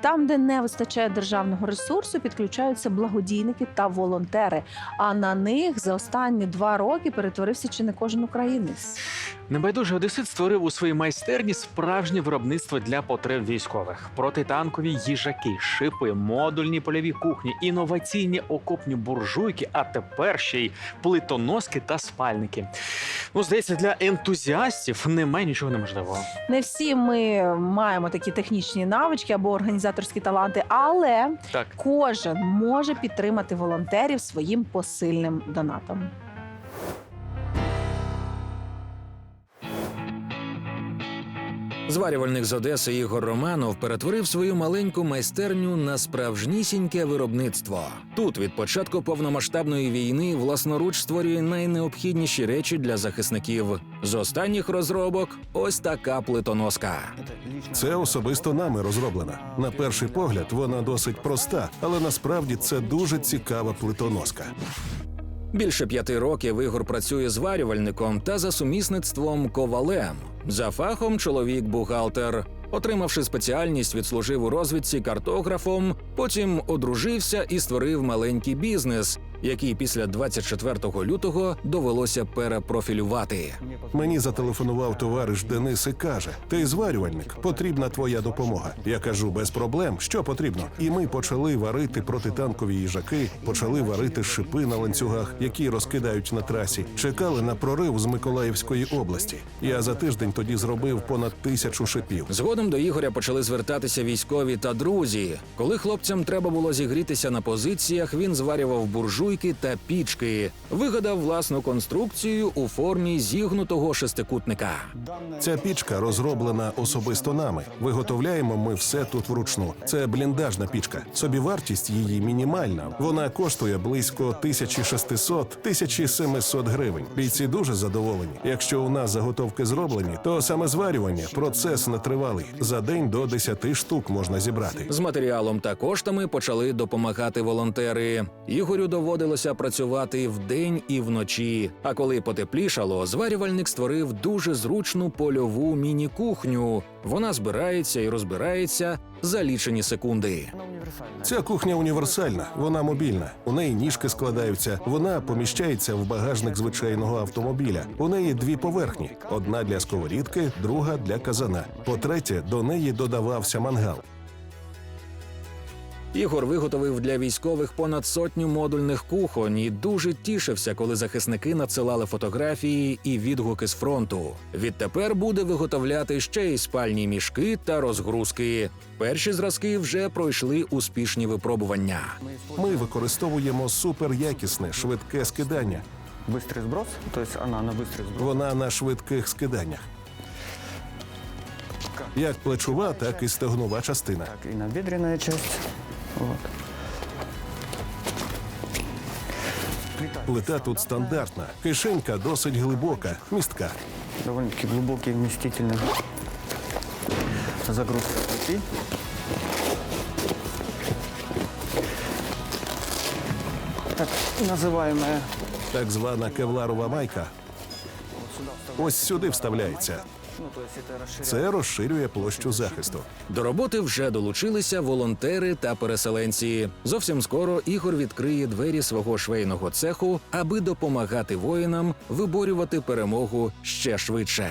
Там, де не вистачає державного ресурсу, підключаються благодійники та волонтери. А на них за останні два роки перетворився чи не кожен українець. Небайдужий одесит створив у своїй майстерні справжнє виробництво для потреб військових: протитанкові їжаки, шипи, модульні польові кухні, інноваційні окопні буржуйки, а тепер ще й плитоноски та спальники. Ну, здається, для ентузіастів немає нічого неможливого. Не всі ми маємо такі технічні навички або організаторські таланти, але Так. кожен може підтримати волонтерів своїм посильним донатом. Зварювальник з Одеси Ігор Романов перетворив свою маленьку майстерню на справжнісіньке виробництво. Тут від початку повномасштабної війни власноруч створює найнеобхідніші речі для захисників. З останніх розробок ось така плитоноска. Це особисто нами розроблена. На перший погляд вона досить проста, але насправді це дуже цікава плитоноска. Більше п'яти років Ігор працює зварювальником та за сумісництвом ковалем. За фахом чоловік бухгалтер. Отримавши спеціальність, відслужив у розвідці картографом, потім одружився і створив маленький бізнес, який після 24 лютого довелося перепрофілювати. Мені зателефонував товариш Денис і каже: Ти зварювальник, потрібна твоя допомога. Я кажу, без проблем, що потрібно. І ми почали варити протитанкові їжаки, почали варити шипи на ланцюгах, які розкидають на трасі. Чекали на прорив з Миколаївської області. Я за тиждень тоді зробив понад тисячу шипів. Згодом до Ігоря почали звертатися військові та друзі. Коли хлопцям треба було зігрітися на позиціях, він зварював буржуйки та пічки, вигадав власну конструкцію у формі зігнутого шестикутника. Ця пічка розроблена особисто нами. Виготовляємо ми все тут вручну. Це бліндажна пічка. Собівартість її мінімальна. Вона коштує близько 1600-1700 гривень. Бійці дуже задоволені. Якщо у нас заготовки зроблені, то саме зварювання процес нетривалий. За день до 10 штук можна зібрати. З матеріалом та коштами почали допомагати волонтери. Ігорю доводилося працювати вдень і вночі. А коли потеплішало, зварювальник створив дуже зручну польову міні-кухню. Вона збирається і розбирається за лічені секунди. Ця кухня універсальна, вона мобільна. У неї ніжки складаються. Вона поміщається в багажник звичайного автомобіля. У неї дві поверхні: одна для сковорідки, друга для казана. По-третє, до неї додавався мангал. Ігор виготовив для військових понад сотню модульних кухонь і дуже тішився, коли захисники надсилали фотографії і відгуки з фронту. Відтепер буде виготовляти ще й спальні мішки та розгрузки. Перші зразки вже пройшли успішні випробування. Ми використовуємо суперякісне швидке скидання. Быстрый сброс, то есть она на быстрый сброс. Вона на швидких скиданнях. Як плечова, так і стегнова частина. Так, и набедренная часть. Вот. Плита Плита тут стандартна, кишенька досить глибока, містка. довольно-таки глубокий, вместительный. Загрузка плиты. Так называемая Так звана кевларова майка. Ось сюди вставляється. Це розширює площу захисту. До роботи вже долучилися волонтери та переселенці. Зовсім скоро Ігор відкриє двері свого швейного цеху, аби допомагати воїнам виборювати перемогу ще швидше.